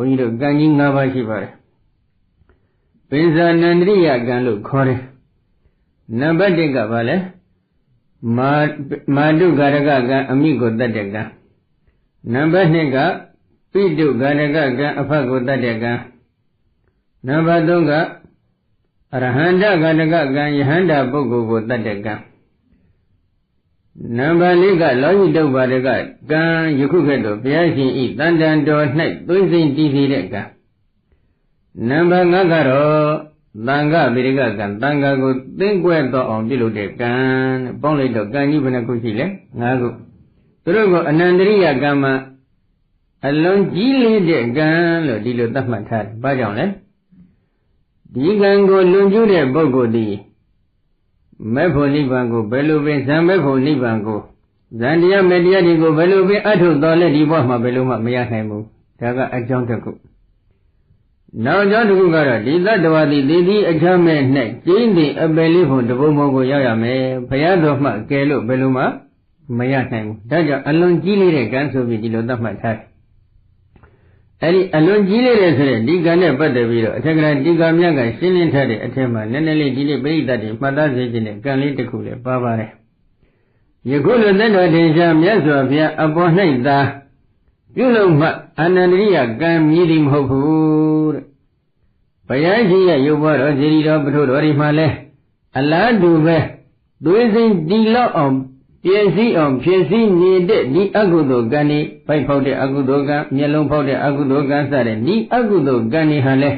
ဘုန်းကြီးတို့ကံကြီး၅ပါးရှိပါတယ်ပိဇာနန္ဒရိယကံလို့ခေါ်တယ်နံပါတ်1ကဘာလဲမာမာတုဂရကကံအမိကိုတတ်တဲ့ကံနံပါတ်2ကပိတုဂရကကံအဖတ်ကိုတတ်တဲ့ကံနံပါတ်3ကအရဟန္တဂရကကံယဟန္တာပုဂ္ဂိုလ်ကိုတတ်တဲ့ကံ နံပါတ်၄ကလောဟိတုပ္ပါဒကကံယခုကဲ့သို့ဘုရားရှင်ဤတန်တန်တော်၌သွေးစိမ့်တည်စေတဲ့ကံနံပါတ်5ကတော့တန်ခဗေဒကကံတန်ခါကိုသင်ကွဲတော့အောင်ပြုလုပ်တဲ့ကံပေါင်းလိုက်တော့ကံကြီးဘယ်နှခုရှိလဲ5ခုသူတို့ကအနန္တရိယကံမှာအလွန်ကြီးလေးတဲ့ကံလို့ဒီလိုသတ်မှတ်ထားတယ်။ဘာကြောင့်လဲဒီကံကိုလွန်ကျူးတဲ့ပုဂ္ဂိုလ်သည် မဲ့ဖို့နိဗ္ဗာန်ကိုဘယ်လိုပင်ဇံမဲ့ဖို့နိဗ္ဗာန်ကိုဇန်တရားမဲ့တရားတွေကိုဘယ်လိုပင်အထုတော်လဲဒီဘဝမှာဘယ်လိုမှမရနိုင်ဘူးဒါကအကြောင်းတစ်ခုနောက်ကြောင့်တစ်ခုကတော့ဒီသတ္တဝါသည်ဒီဒီအချမ်းမဲ့၌ကျင်းသည့်အပယ်လေးဖို့တဘုံဘုံကိုရောက်ရမယ်ဘုရားတော်မှကဲလို့ဘယ်လိုမှမရနိုင်ဘူးဒါကြောင့်အလွန်ကြီးလေးတဲ့ကံဆိုပြီးဒီလိုသတ်မှတ်ထားတယ် အဲ့ဒီအလွန်ကြီးလေးတဲ့ဆိုတဲ့ဒီကံနဲ့ပတ်သက်ပြီးတော့အထက်ကရာဒီကံမြတ်ကရှင်းလင်းထားတဲ့အထက်မှာနည်းနည်းလေးဒီလေးပြိဋ္ဌာတ်တွေမှတ်သားစေခြင်းနဲ့ကံလေးတစ်ခုလည်းပါပါတယ်ယခုလိုသက်တော်တင်ရှားမြတ်စွာဘုရားအပေါ်၌သာပြုလုပ်မှအနန္တရိယကံမြည်သည်မဟုတ်ဘူးတဲ့ဘုရားရှိရဲ့ရုပ်ဘောတော်ဇီရီတော်ပထုတော်ဒီမှာလဲအလားတူပဲသွေးစိမ့်ဒီလောက်အောင် ပြည့်စည်အောင်ဖြည့်စည်းနေတဲ့ဒီအကုသိုလ်ကံនេះဖိုက်ဖောက်တဲ့အကုသိုလ်ကံမျက်လုံးဖောက်တဲ့အကုသိုလ်ကံစတဲ့ဒီအကုသိုလ်ကံនេះဟာလဲ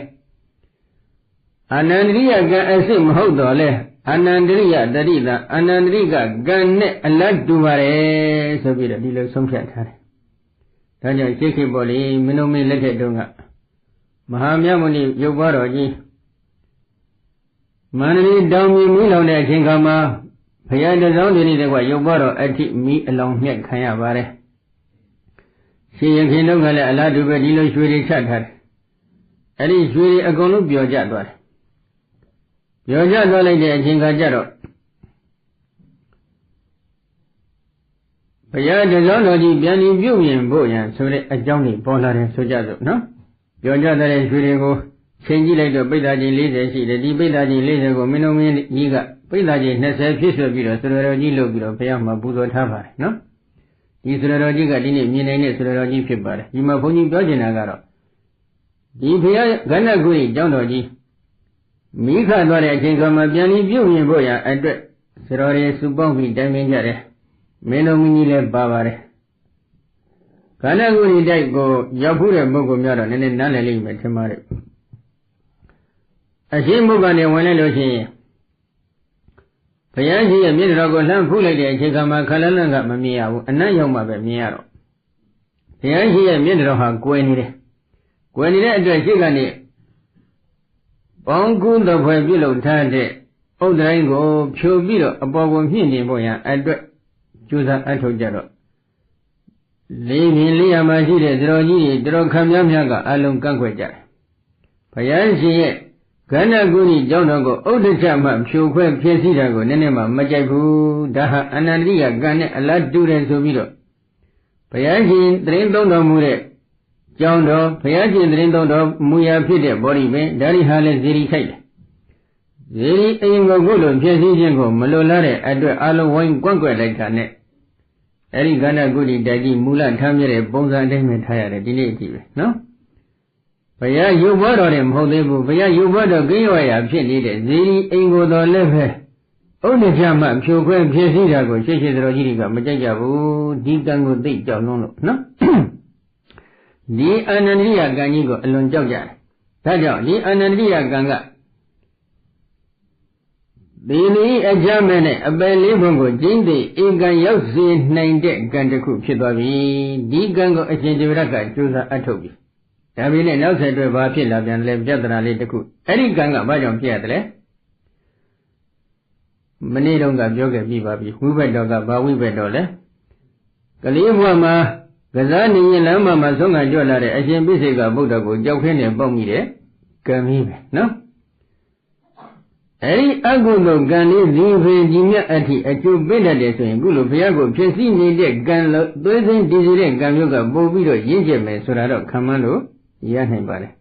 အနန္တရိယကံအစစ်မဟုတ်တော့လဲအနန္တရိယတတိတာအနန္တရိကကံနဲ့အလတ်တူပါတယ်ဆိုပြီးတော့ဒီလိုဆုံးဖြတ်ထားတယ်။ဒါကြောင့်ရှေးခေတ်ပေါ်လေမင်းတို့မင်းလက်ထက်တုန်းကမဟာမြတ်မုနိရုပ်ပွားတော်ကြီးမန္တလေးတောင်မြင်မီးလောင်တဲ့အချိန်ခါမှာ ဘုရားတစောင်းတွေနေတဲ့ကွာရုပ်ပွားတော်အဋ္ဌိမီးအလောင်မြက်ခံရပါတယ်ရှင်ရခင်တို့ကလည်းအလားတူပဲဒီလိုရွှေတွေချထားတယ်အဲ့ဒီရွှေတွေအကုန်လုံးပျော်ကျသွားတယ်ပျော်ကျသွားလိုက်တဲ့အချိန်ခါကျတော့ဘုရားတစောင်းတော်ကြီးပြန်ပြီးပြုပြင်ဖို့ရန်ဆိုတဲ့အကြောင်းတွေပေါ်လာတယ်ဆိုကြစို့နော်ပြောကြတဲ့ရွှေတွေကိုချိန်ကြည့်လိုက်တော့ပိဋ္ဌာကြီး40ရှိတယ်ဒီပိဋ္ဌာကြီး40ကိုမင်းတို့မင်းကြီးက ပိဋ္ဌာကြီး20ဖြစ်ဆွပြီးတော့ဆွေတော်ကြီးလုပ်ပြီးတော့ဘုရားမှာပူဇော်ထားပါတယ်နော်ဒီဆွေတော်ကြီးကဒီနေ့မြင်နိုင်တဲ့ဆွေတော်ကြီးဖြစ်ပါတယ်ဒီမှာဘုန်းကြီးပြောချင်တာကတော့ဒီဘုရားကဏ္ဍကုရီကျောင်းတော်ကြီးမိခသွားတဲ့အချိန်ကမှပြန်ပြီးပြုမြင်ဖို့ရအတွက်ဆွေတော်တွေစုပေါင်းပြီးတိုင်ပင်ကြတယ်မင်းတို့မင်းကြီးလည်းပါပါတယ်ခန္ဓာကိုယ်ဒီတိုက်ကိုရောက်ဖို့တဲ့ပုဂ္ဂိုလ်များတော့နည်းနည်းနားလည်လိမ့်မယ်ထင်ပါတယ်အရှင်ဘုရားနဲ့ဝင်လိုက်လို့ရှိရင် ဘုရားကြီးရဲ့မျက်တော်ကိုလှမ်းဖူးလိုက်တဲ့အချိန်ကမှခလန်းလန်းကမမြင်ရဘူးအနတ်ရောက်မှပဲမြင်ရတော့ဘုရားကြီးရဲ့မျက်တော်ဟာကွယ်နေတယ်ကွယ်နေတဲ့အတွက်ရှိကနေပေါင်းကူးတော်ဖွယ်ပြုလုပ်ထားတဲ့ဥဒ္ဒရိုင်းကိုဖြိုပြီးတော့အပေါ်ကိုမြင့်နေဖို့ရန်အတွက်ကြိုးစားအထောက်ကြတော့လေးပြင်လေးရမှာရှိတဲ့သတော်ကြီးတွေတော်ခံများများကအလုံးကန့်ကွက်ကြတယ်။ဘုရားရှင်ရဲ့ ကန္နကုဏီကျောင်းတော်ကိုဥဒ္ဒချမှဖြိုခွဲဖြစ်စီတာကိုနည်းနည်းမှမကြိုက်ဘူး။ဒါဟာအနန္တိကကံနဲ့အလားတူတယ်ဆိုပြီးတော့ဘုရားရှင်တရင်သုံးတော်မူတဲ့ကျောင်းတော်ဘုရားရှင်တရင်သုံးတော်မူရာဖြစ်တဲ့ဘောဓိပင်ဒါရီဟာလည်းဇေရီခိုက်တယ်။ဇေရီအရင်ကခုလိုဖြစ်စီခြင်းကိုမလိုလားတဲ့အတွက်အလုံးဝိုင်းကွန့်ကွက်လိုက်တာနဲ့အဲ့ဒီကန္နကုတိတိုက်ကြီးမူလထမ်းမြတဲ့ပုံစံအတိုင်းပဲထားရတယ်ဒီနေ့အကြည့်ပဲနော် ဘုရားရုပ်ဘွားတော်တယ်မဟုတ်သေးဘူးဘုရားရုပ်ဘွားတော်ကိရောရာဖြစ်နေတဲ့ဇီရီအိမ်ကိုတော်လည်းပဲဥဒိပြမဖြိုခွဲဖြစ်စီတာကိုရှေ့ရှေ့တော်ကြီးတွေကမကြိုက်ကြဘူးဒီကံကိုသိကြောက်လုံးလို့နော်ဒီအနန္တရိယကံကြီးကိုအလွန်ကြောက်ကြတယ်ဒါကြောင့်ဒီအနန္တရိယကံကဒီနည်းအကြမ်းမဲ့နဲ့အပယ်လေးဘုံကိုကျင်းသိဧကံရောက်စေနိုင်တဲ့ကံတစ်ခုဖြစ်သွားပြီဒီကံကိုအရှင်ဒေဝရကကြိုးစားအထုတ်ပြီ ဒါပေမဲ့နောက်ဆက်တွဲဘာဖြစ်လာပြန်လဲပြဿနာလေးတစ်ခုအဲ့ဒီကံကဘာကြောင့်ဖြစ်ရတယ်လဲမနေ့တုန်းကပြောခဲ့ပြီးပါပြီဝိဘက်တော်ကဘာဝိဘက်တော်လဲကလေးဘဝမှာကစားနေရင်လမ်းမှာမှာဆုံးခံကြွလာတဲ့အရှင်ပိစိကဗုဒ္ဓကိုကြောက်ခင်းနေပေါက်မိတယ်ကံကြီးပဲနော်အဲဒီအကုသိုလ်ကံလေးဒီဖေဒီမြတ်အထိအကျိုးပေးတတ်တယ်ဆိုရင်ခုလိုဘုရားကိုဖြစ်စီနေတဲ့ကံလို့သွေးသိမ်းတည်စေတဲ့ကံမျိုးကပို့ပြီးတော့ရင့်ကျက်မယ်ဆိုတာတော့ခံမှန်းလို့ မရနိုင်ပါတယ်